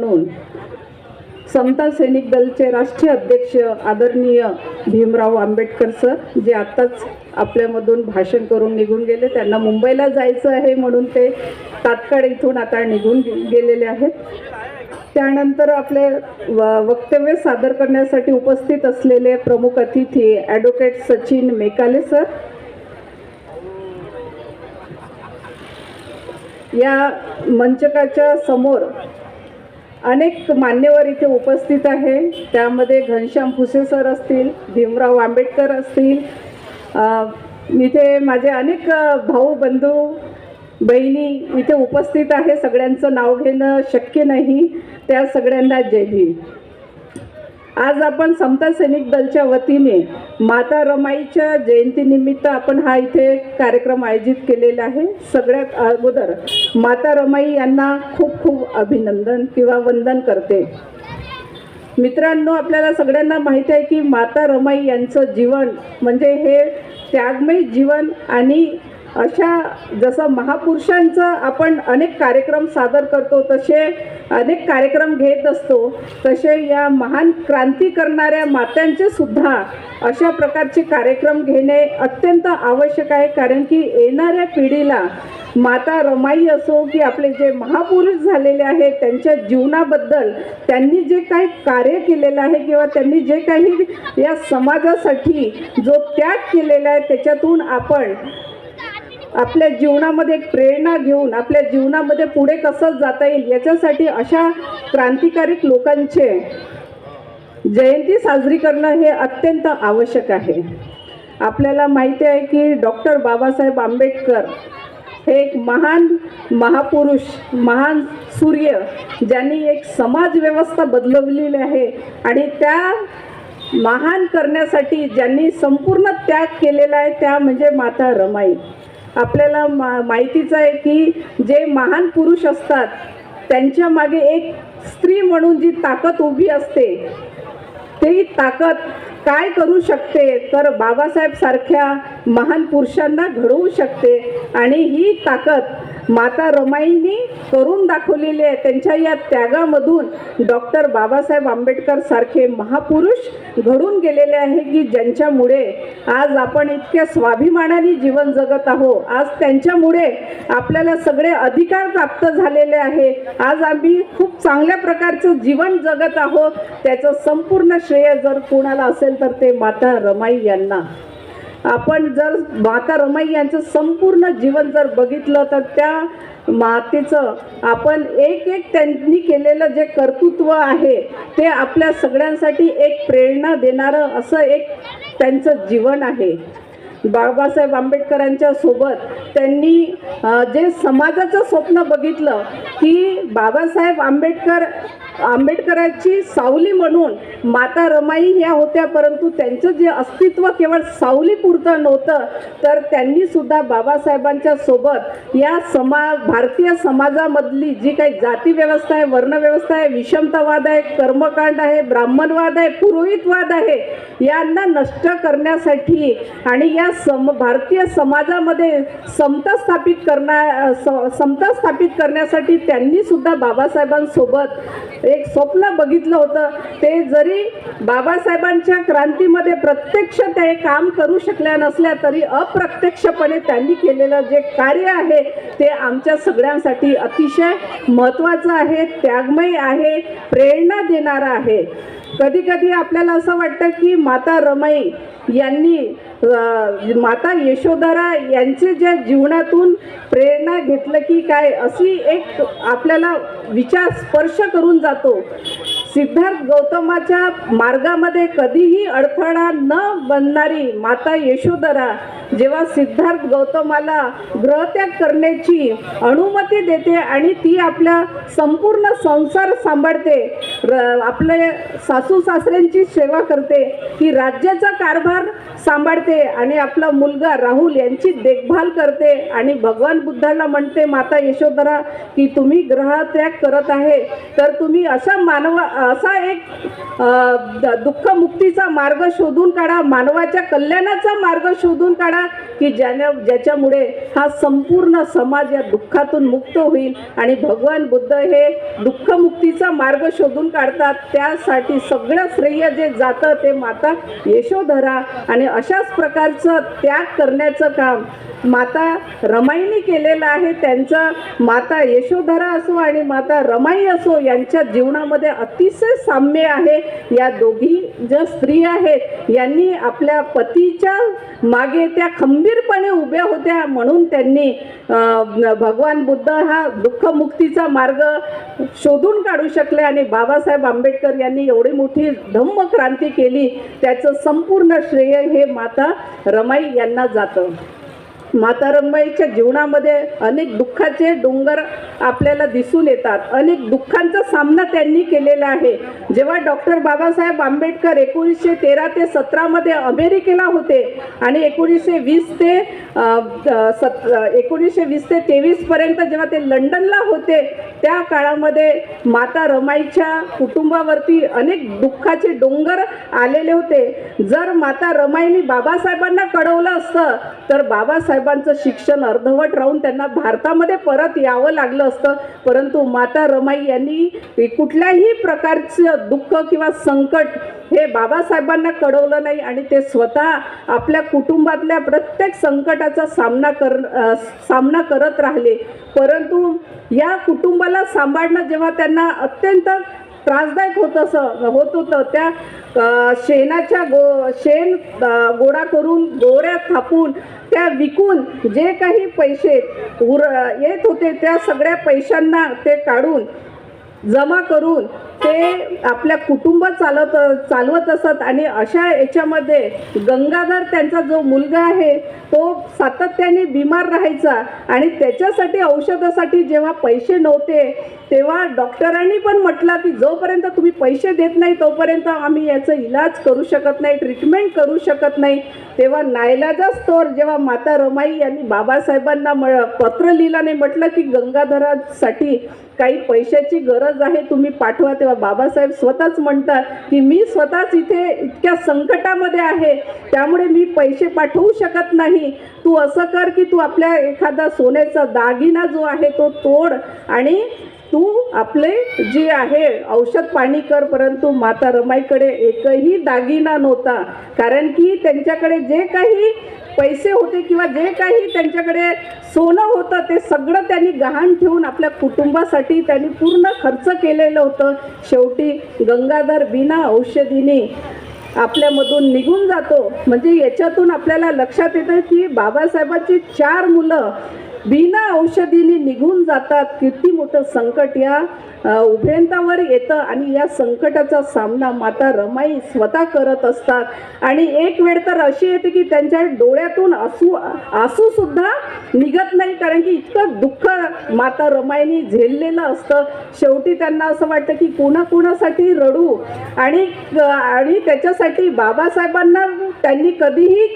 म्हणून समता सैनिक दलचे राष्ट्रीय अध्यक्ष आदरणीय भीमराव आंबेडकर सर जे आत्ताच आपल्यामधून भाषण करून निघून गेले त्यांना मुंबईला जायचं आहे म्हणून ते तात्काळ इथून आता निघून गेलेले आहेत. त्यानंतर आपले वक्तव्य सादर करण्यासाठी उपस्थित असलेले प्रमुख अतिथी ॲडव्होकेट सचिन मेकाले सर. या मंचकाच्या समोर अनेक मान्यवर इथे उपस्थित आहे. त्यामध्ये घनश्याम फुसे सर असतील भीमराव आंबेडकर असतील इथे माझे अनेक भाऊ बंधू बहिणी इथे उपस्थित आहे. सगळ्यांचं नाव घेणं शक्य नाही. त्या सगळ्यांना जय भीम. आज आपण समता सैनिक दलच्या वतीने माता रमाईच्या जयंतीनिमित्त आपण हा इथे कार्यक्रम आयोजित केलेला आहे. सगळ्यात अगोदर माता रमाई यांना खूप खूप अभिनंदन किंवा वंदन करते. मित्रांनो आपल्याला सगळ्यांना माहिती आहे की माता रमाई यांचं जीवन म्हणजे हे त्यागमय जीवन आणि अशा जसं महापुरुषांचं आपण अनेक कार्यक्रम सादर करतो तसे अनेक कार्यक्रम घेत असतो तसे या महान क्रांती करणाऱ्या मात्यांचे सुद्धा अशा प्रकारचे कार्यक्रम घेणे अत्यंत आवश्यक आहे. कारण की येणाऱ्या पिढीला माता रमाई असो की आपले जे महापुरुष झालेले आहेत त्यांच्या जीवनाबद्दल त्यांनी जे काही कार्य केलेलं आहे किंवा त्यांनी जे काही या समाजासाठी जो त्याग केलेला आहे त्याच्यातून आपण आपल्या जीवनामध्ये एक प्रेरणा घेऊन आपल्या जीवनामध्ये पुढे कसं जाता येईल याच्यासाठी अशा क्रांतिकारक लोकांचे जयंती साजरी करणं हे अत्यंत आवश्यक आहे. आपल्याला माहिती आहे की डॉक्टर बाबासाहेब आंबेडकर हे एक महान महापुरुष महान सूर्य ज्यांनी एक समाज व्यवस्था बदलवलेली आहे आणि त्या महान करण्यासाठी ज्यांनी संपूर्ण त्याग केलेला आहे त्या म्हणजे माता रमाई. आपल्याला मा माहितीच आहे की जे महान पुरुष असतात त्यांच्या मागे एक स्त्री म्हणून जी ताकद उभी असते ती ताकद काय करू शकते? तर बाबासाहेब सारख्या महान पुरुषांना घडवू शकते. आणि ही ताकद माता रमाईनी करून दाखवलेले आहे. त्यांच्या या त्यागामधून डॉक्टर बाबासाहेब आंबेडकर सारखे महापुरुष घडून गेलेले आहे की ज्यांच्यामुळे आज आपण इतक्या स्वाभिमानाने जीवन जगत आहो आज त्यांच्यामुळे आपल्याला सगळे अधिकार प्राप्त झालेले आहे. आज आम्ही खूप चांगल्या प्रकारचं जीवन जगत आहोत. त्याचं संपूर्ण श्रेय जर कोणाला असेल तर ते माता रमाई यांना. आपण जर माता रमाई यांचं संपूर्ण जीवन जर बघितलं तर त्या मातेचं आपण एक एक त्यांनी केलेलं जे कर्तृत्व आहे ते आपल्या सगळ्यांसाठी एक प्रेरणा देणारं असं एक त्यांचं जीवन आहे. बाबासाहेब आंबेडकरांच्या सोबत त्यांनी जे समाजाचं स्वप्न बघितलं की बाबासाहेब आंबेडकर आंबेडकरांची सावली म्हणून माता रमाई ह्या होत्या परंतु त्यांचं जे अस्तित्व केवळ सावलीपुरतं नव्हतं तर त्यांनीसुद्धा बाबासाहेबांच्या सोबत या समा भारतीय समाजामधली जी काही जाती व्यवस्था आहे वर्णव्यवस्था आहे विषमतावाद आहे कर्मकांड आहे ब्राह्मणवाद आहे पुरोहितवाद आहे यांना नष्ट करण्यासाठी आणि या सम भारतीय समाजामध्ये समता स्थापित करण्या समता स्थापित करण्यासाठी त्यांनी सुद्धा बाबासाहेबांसोबत एक स्वप्न बघितलं होतं. ते जरी बाबासाहेबांच्या क्रांतीमध्ये प्रत्यक्ष ते काम करू शकल्या नसल्या तरी अप्रत्यक्षपणे त्यांनी केलेलं जे कार्य आहे ते आमच्या सगळ्यांसाठी अतिशय महत्त्वाचं आहे त्यागमय आहे प्रेरणा देणारं आहे. कधी कधी आपल्याला असं वाटतं की माता रमाई यांनी माता यशोधरा यांचे ज्या जीवनातून प्रेरणा घेतलं की काय अशी एक आपल्याला विचार स्पर्श करून जातो. सिद्धार्थ गौतमाच्या मार्गामध्ये कधीही अडथळा न बनणारी माता यशोधरा जेव्हा सिद्धार्थ गौतमाला ग्रहत्याग करण्याची अनुमती देते आणि ती आपला संपूर्ण संसार सांभाळते र- आपले सासू सासऱ्यांची सेवा करते की राज्याचा कारभार सांभाळते आणि आपला मुलगा राहुल यांची देखभाल करते आणि भगवान बुद्धाला म्हणते माता यशोधरा की तुम्ही ग्रहत्याग करत आहे तर तुम्ही अशा मानवा असा एक दुःखमुक्तीचा मार्ग शोधून काढा मानवाच्या कल्याणाचा मार्ग शोधून काढा की ज्याने ज्याच्यामुळे हा संपूर्ण समाज या दुःखातून मुक्त होईल. आणि भगवान बुद्ध हे दुःखमुक्तीचा मार्ग शोधून काढतात. त्यासाठी सगळं श्रेय जे जातं ते माता यशोधरा. आणि अशाच प्रकारचं त्याग करण्याचं काम माता रमाईने केलेलं आहे. त्यांचं माता यशोधरा असो आणि माता रमाई असो यांच्या जीवनामध्ये अतिशय साम्य आहे. या दोघी ज्या स्त्री आहेत यांनी आपल्या पतीच्या मागे त्या खंबीरपणे उभ्या होत्या. म्हणून त्यांनी भगवान बुद्ध हा दुःखमुक्तीचा मार्ग शोधून काढू शकले आणि बाबासाहेब आंबेडकर यांनी एवढी मोठी धम्म क्रांती केली. त्याचं संपूर्ण श्रेय हे माता रमाई यांना जातं. माता रमाईच्या जीवनामध्ये अनेक दुःखाचे डोंगर आपल्याला दिसून येतात. अनेक दुःखांचा सामना त्यांनी केलेला आहे. जेव्हा डॉक्टर बाबासाहेब आंबेडकर एकोणीसशे तेरा ते सतरामध्ये अमेरिकेला होते आणि एकोणीसशे वीस ते सत एकोणीसशे वीस ते तेवीसपर्यंत जेव्हा ते लंडनला होते त्या काळामध्ये माता रमाईच्या कुटुंबावरती अनेक दुःखाचे डोंगर आलेले होते. जर माता रमाईनी बाबासाहेबांना कळवलं असतं तर बाबासाहेब साहेबांचं शिक्षण अर्धवट राहून त्यांना भारतामध्ये परत यावं लागलं असतं. परंतु माता रमाई यांनी कुठल्याही प्रकारचं दुःख किंवा संकट हे बाबासाहेबांना कळवलं नाही आणि ते स्वतः आपल्या कुटुंबातल्या प्रत्येक संकटाचा सामना कर सामना करत राहिले. परंतु या कुटुंबाला सांभाळणं जेव्हा त्यांना अत्यंत त्रासदायक होत असं होत होतं. त्या शेणाच्या गो शेण गोळा करून गोऱ्या थापून त्या विकून जे काही पैसे उर येत होते त्या सगळ्या पैशांना ते काढून जमा करून ते आपल्या कुटुंब चालत चालवत असत आणि अशा याच्यामध्ये गंगाधर त्यांचा जो मुलगा आहे तो सातत्याने बिमार राहायचा आणि त्याच्यासाठी औषधासाठी जेव्हा पैसे नव्हते तेव्हा डॉक्टरांनी पण म्हटलं की जोपर्यंत तुम्ही पैसे देत नाही तोपर्यंत आम्ही याचा इलाज करू शकत नाही ट्रीटमेंट करू शकत नाही. तेव्हा नायलाजा तोर जेव्हा माता रमाई यांनी बाबासाहेबांना म पत्र लिहिलं नाही म्हटलं की गंगाधरासाठी काही पैशाची गरज आहे तुम्ही पाठवा. तेव्हा बाबासाहेब स्वतःच म्हणतात की मी स्वतःच इथे इतक्या संकटामध्ये आहे त्यामुळे मी पैसे पाठवू शकत नाही. तू असं कर की तू आपल्या एखादा सोन्याचा दागिना जो आहे तो तोड आणि तू आपले जे आहे औषध पाणी कर परंतु माता रमाईकडे एकही दागिना नव्हता. कारण की त्यांच्याकडे जे काही पैसे होते किंवा जे काही त्यांच्याकडे सोनं होतं ते सगळं त्यांनी गहाण ठेवून आपल्या कुटुंबासाठी त्यांनी पूर्ण खर्च केलेलं होतं. शेवटी गंगाधर बिना औषधीने आपल्यामधून निघून जातो. म्हणजे याच्यातून आपल्याला लक्षात येतं की बाबासाहेबांची चार मुलं बिना औषधीने निघून जातात. किती मोठं संकट या उभयंतावर येतं आणि या संकटाचा सामना माता रमाई स्वतः करत असतात. आणि एक वेळ तर अशी येते की त्यांच्या डोळ्यातून आसू आसू सुद्धा निघत नाही. कारण की इतकं दुःख माता रमाईनी झेललेलं असतं. शेवटी त्यांना असं वाटतं की कोणाकोणासाठी रडू? आणि आणि त्याच्यासाठी बाबासाहेबांना त्यांनी कधीही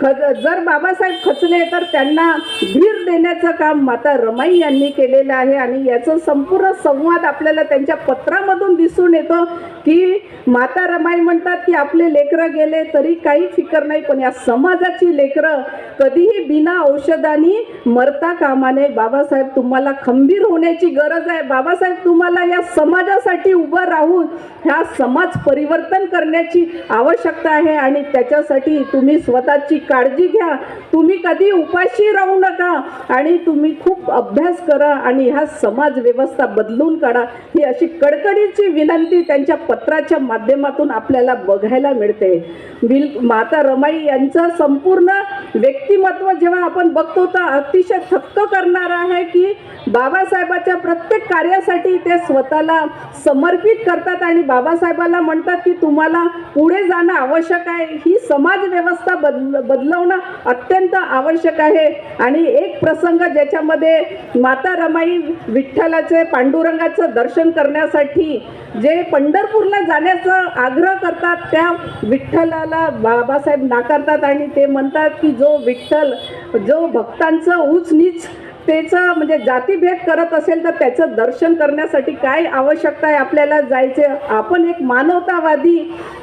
खज जर बाबासाहेब खचले तर त्यांना धीर देण्याचं काम माता रमाई यांनी केलेलं आहे. आणि याचं संपूर्ण संवाद आपल्याला त्यांच्या पत्रामधून दिसून येतो की माता रमाई म्हणतात की आपले लेकरं गेले तरी काही फिकर नाही पण या समाजाची लेकरं कधीही बिना औषधाने मरता कामाने. बाबासाहेब तुम्हाला खंबीर होण्याची गरज आहे. बाबासाहेब तुम्हाला या समाजासाठी उभं राहून ह्या समाज परिवर्तन करण्याची आवश्यकता आहे. आणि त्याच्यासाठी तुम्ही स्वतःची काळजी घ्या. तुम्ही कधी उपाशी राहू नका आणि तुम्ही खूप अभ्यास करा आणि ह्या समाज व्यवस्था बदलून काढा. ही अशी कडकडीची विनंती त्यांच्या पत्राच्या माध्यमातून आपल्याला बघायला मिळते. बिल माता रमाई यांचं संपूर्ण व्यक्तिमत्व जेव्हा आपण बघतो तर अतिशय थक्क करणारं आहे की बाबासाहेबाच्या प्रत्येक कार्यासाठी ते स्वतःला समर्पित करतात आणि बाबासाहेबाला म्हणतात की तुम्हाला पुढे जाणं आवश्यक आहे. ही समाज व्यवस्था बदल बदल बदलवणं अत्यंत आवश्यक आहे. आणि एक प्रसंग ज्याच्यामध्ये माता रमाई विठ्ठलाचे पांडुरंगाचं दर्शन करण्यासाठी जे पंढरपूरला जाण्याचा आग्रह करतात त्या विठ्ठलाला बाबासाहेब नाकारतात आणि ते म्हणतात की जो विठ्ठल जो भक्तांचं उच नीच त्याचं म्हणजे जातीभेद करत असेल तर त्याचं दर्शन करण्यासाठी काय आवश्यकता आहे? आपल्याला जायचे आपण एक मानवतावादी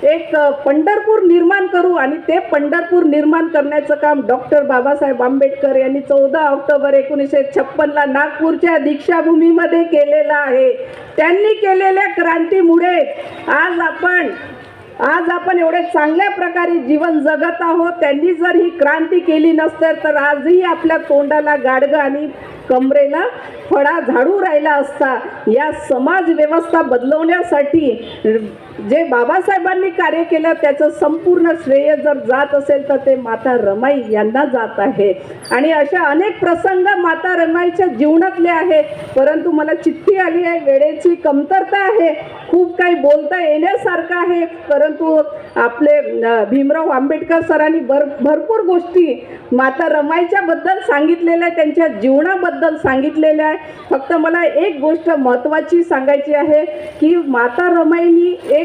एक पंढरपूर निर्माण करू आणि ते पंढरपूर निर्माण करण्याचं काम डॉक्टर बाबासाहेब आंबेडकर यांनी चौदा ऑक्टोबर एकोणीसशे छप्पनला नागपूरच्या दीक्षाभूमीमध्ये केलेलं आहे. त्यांनी केलेल्या क्रांतीमुळे आज आपण आज आपण एवढे चांगल्या प्रकारे जीवन जगत आहोत. त्यांनी जर ही क्रांती केली नसते तर आजही आपल्या तोंडाला गाडगं आणि कमरेला फळा झाडू राहिला असता. या समाज व्यवस्था बदलवण्यासाठी जे बाबासाहेबांनी कार्य केलं त्याचं संपूर्ण श्रेय जर जात असेल तर ते माता रमाई यांना जात आहे. आणि अशा अनेक प्रसंग माता रमाईच्या जीवनातले आहे. परंतु मला चिठ्ठी आली आहे वेळेची कमतरता आहे. खूप काही बोलता येण्यासारखं आहे. परंतु आपले भीमराव आंबेडकर सरांनी भर भरपूर गोष्टी माता रमाईच्या बद्दल सांगितलेल्या आहे त्यांच्या जीवनाबद्दल सांगितलेल्या आहे फक्त मला एक गोष्ट महत्त्वाची सांगायची आहे की माता रमाईनी एक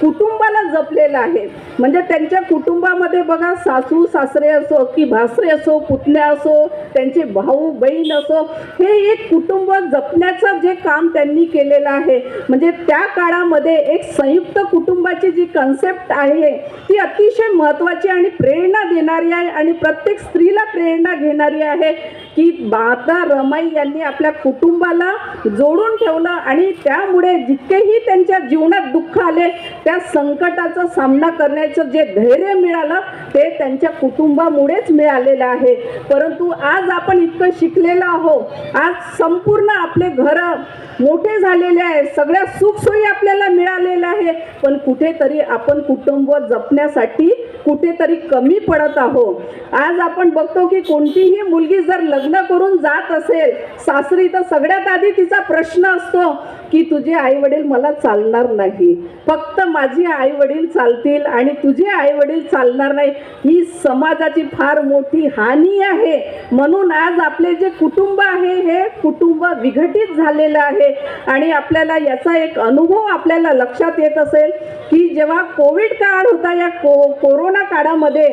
कुटुंबाला जपलेलं आहे. म्हणजे त्यांच्या कुटुंबामध्ये बघा सासू सासरे असो की भासरे असो पुतण्या असो त्यांचे भाऊ बहीण असो हे एक कुटुंब जपण्याचं जे काम त्यांनी केलेलं आहे. म्हणजे त्या काळामध्ये एक संयुक्त कुटुंबाची जी कन्सेप्ट आहे ती अतिशय महत्त्वाची आणि प्रेरणा देणारी आहे आणि प्रत्येक स्त्रीला प्रेरणा घेणारी आहे की माता रमाई यांनी आपल्या कुटुंबाला जोडून ठेवलं आणि त्यामुळे जितकेही त्यांच्या जीवनात दुःख आले त्या संकटाचा सामना करण्याचं जे धैर्य मिळालं ते त्यांच्या कुटुंबामुळेच मिळालेलं आहे. परंतु आज आपण इतकं शिकलेलं आहोत. आज संपूर्ण आपले घरं मोठे झालेले आहे. सगळ्या सुखसोयी आपल्याला मिळालेल्या आहे. पण कुठेतरी आपण कुटुंब जपण्यासाठी कुठेतरी कमी पडत आहोत. आज आपण बघतो की कोणतीही मुलगी जर लग्न करून जात असेल सासरी तर सगळ्यात आधी तिचा प्रश्न असतो की तुझे आई वडील मला चालणार नाही. फक्त माझी आई वडील चालतील आणि तुझे आई वडील चालणार नाही ही समाजाची फार मोठी हानी आहे. म्हणून आज आपले जे कुटुंब आहे हे कुटुंब विघटित झालेलं आहे. आणि आपल्याला याचा एक अनुभव आपल्याला लक्षात येत असेल की जेव्हा कोविड काळ होता या को कोरोना काळामध्ये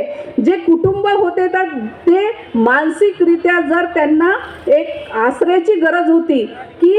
जे कुटुंब होते तर ते मानसिकरित्या जर त्यांना एक आश्रयाची गरज होती की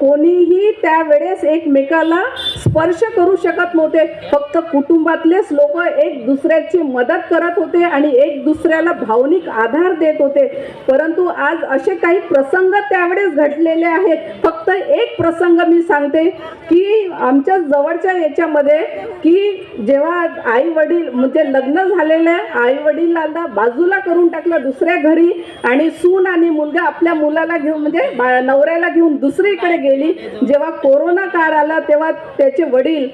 कोणीही त्यावेळेस एकमेकाला स्पर्श करू शकत नव्हते. फक्त कुटुंबातलेच लोक एक दुसऱ्याची मदत करत होते आणि एक दुसऱ्याला भावनिक आधार देत होते. परंतु आज असे काही प्रसंग त्यावेळेस घडलेले आहेत. फक्त एक प्रसंग मी सांगते की आमच्या जवळच्या याच्यामध्ये की जेव्हा आई वडील म्हणजे लग्न झालेले आई वडिलांना बाजूला करून टाकलं दुसऱ्या घरी आणि सून आणि मुलगा आपल्या मुलाला घेऊन म्हणजे नवऱ्याला घेऊन दुसरीकडे गेली. जेव्हा कोरोना काळ आला तेव्हा त्याचे वडील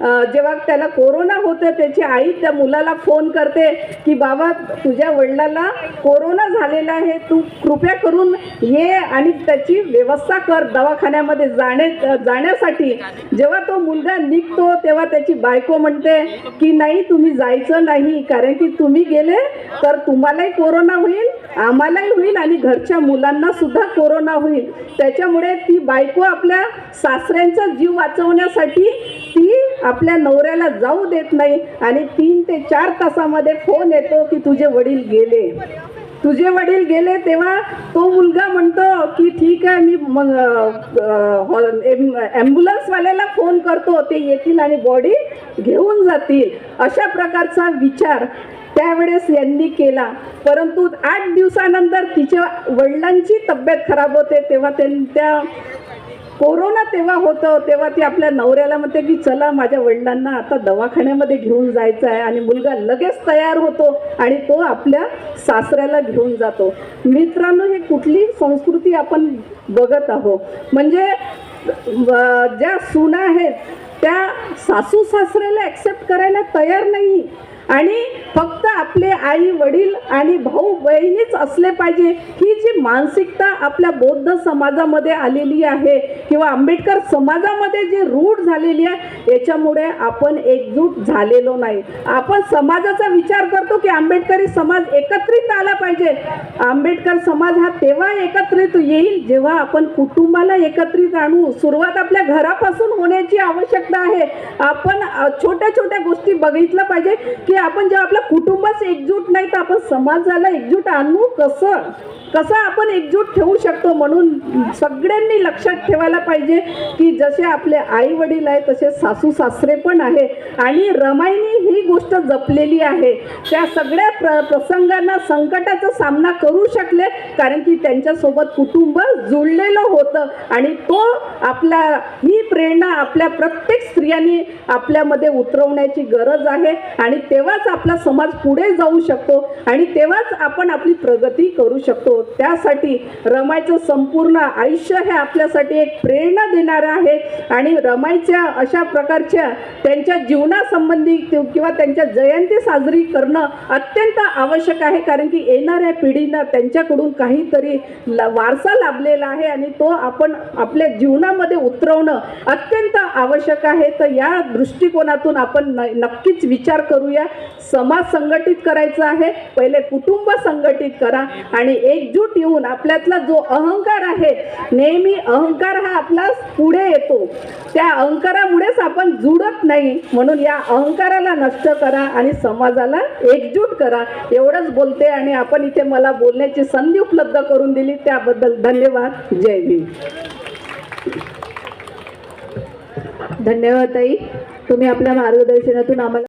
जेव्हा त्याला कोरोना होतं त्याची आई त्या मुलाला फोन करते की बाबा तुझ्या वडिलाला कोरोना झालेला आहे तू कृपया करून ये आणि त्याची व्यवस्था कर दवाखान्यामध्ये जाणे जाण्यासाठी. जेव्हा तो मुलगा निघतो तेव्हा त्याची बायको म्हणते की नाही तुम्ही जायचं नाही कारण की तुम्ही गेले तर तुम्हालाही कोरोना होईल आम्हालाही होईल आणि घरच्या मुलांना सुद्धा कोरोना होईल. त्याच्यामुळे ती बायको आपल्या सासऱ्यांचा जीव वाचवण्यासाठी ती आपल्या नवऱ्याला जाऊ देत नाही आणि तीन ते चार तासामध्ये फोन येतो की तुझे वडील गेले. तुझे वडील गेले तेव्हा तो मुलगा म्हणतो की ठीक आहे मी मग ॲम्ब्युलन्सवाल्याला फोन करतो. ते येतील आणि बॉडी घेऊन जातील. अशा प्रकारचा विचार त्यावेळेस यांनी केला. परंतु आठ दिवसानंतर तिच्या वडिलांची तब्येत खराब होते. तेव्हा त्यां- त्या कोरोना तेव्हा होतं. तेव्हा ती आपल्या नवऱ्याला म्हणते की चला माझ्या वडिलांना आता दवाखान्यामध्ये घेऊन जायचं आहे आणि मुलगा लगेच तयार होतो आणि तो आपल्या सासऱ्याला घेऊन जातो. मित्रांनो ही कुठली संस्कृती आपण बघत आहोत? म्हणजे ज्या सुना आहेत त्या सासू सासऱ्याला ॲक्सेप्ट करायला तयार नाही. आणि फक्त आपले आई वडील आणि भाऊ बहिणीच असले पाहिजे. ही जी मानसिकता आपल्या बौद्ध समाजामध्ये आलेली आहे किंवा आंबेडकर समाजामध्ये जी रूढ झालेली आहे याच्यामुळे आपण एकजूट झालेलो नाही. आपण समाजाचा विचार करतो की आंबेडकरी समाज एकत्रित आला पाहिजे. आंबेडकर समाज हा तेव्हा एकत्रित येईल जेव्हा आपण कुटुंबाला एकत्रित आणू. सुरुवात आपल्या घरापासून होण्याची आवश्यकता आहे. आपण छोट्या छोट्या गोष्टी बघितलं पाहिजे की म्हणजे आपण जेव्हा आपलं कुटुंबच एकजूट नाही तर आपण समाजाला एकजूट आणू कसं? कसं आपण एकजूट ठेवू शकतो म्हणून सगळ्यांनी लक्षात ठेवायला पाहिजे की जसे आपले आई वडील आहे तसे सासू सासरे पण आहे. आणि रमाईनी ही गोष्ट जपलेली आहे. त्या सगळ्या प्र प्रसंगांना संकटाचा सामना करू शकले कारण की त्यांच्यासोबत कुटुंब जुळलेलं होतं. आणि तो आपला ही प्रेरणा आपल्या प्रत्येक स्त्रियांनी आपल्यामध्ये उतरवण्याची गरज आहे. आणि तेव्हा तेव्हाच आपला समाज पुढे जाऊ शकतो आणि तेव्हाच आपण आपली प्रगती करू शकतो. त्यासाठी रमाईचं संपूर्ण आयुष्य हे आपल्यासाठी एक प्रेरणा देणारं आहे. आणि रमाईच्या अशा प्रकारच्या त्यांच्या जीवनासंबंधी किंवा त्यांच्या जयंती साजरी करणं अत्यंत आवश्यक आहे. कारण की येणाऱ्या पिढीनं त्यांच्याकडून काहीतरी वारसा लाभलेला आहे आणि तो आपण आपल्या जीवनामध्ये उतरवणं अत्यंत आवश्यक आहे. तर या दृष्टिकोनातून आपण न नक्कीच विचार करूया. समाज संघटित करायचा आहे पहिले कुटुंब संघटित करा आणि एकजूट येऊन आपल्यातला जो अहंकार आहे नेहमी अहंकार हा आपला पुढे येतो. त्या अहंकारामुळेच आपण जुडत नाही म्हणून या अहंकाराला नष्ट करा आणि समाजाला एकजूट करा. एवढंच बोलते आणि आपण इथे मला बोलण्याची संधी उपलब्ध करून दिली. त्याबद्दल धन्यवाद. जय भीम. धन्यवाद ताई. तुम्ही आपल्या मार्गदर्शनातून आम्हाला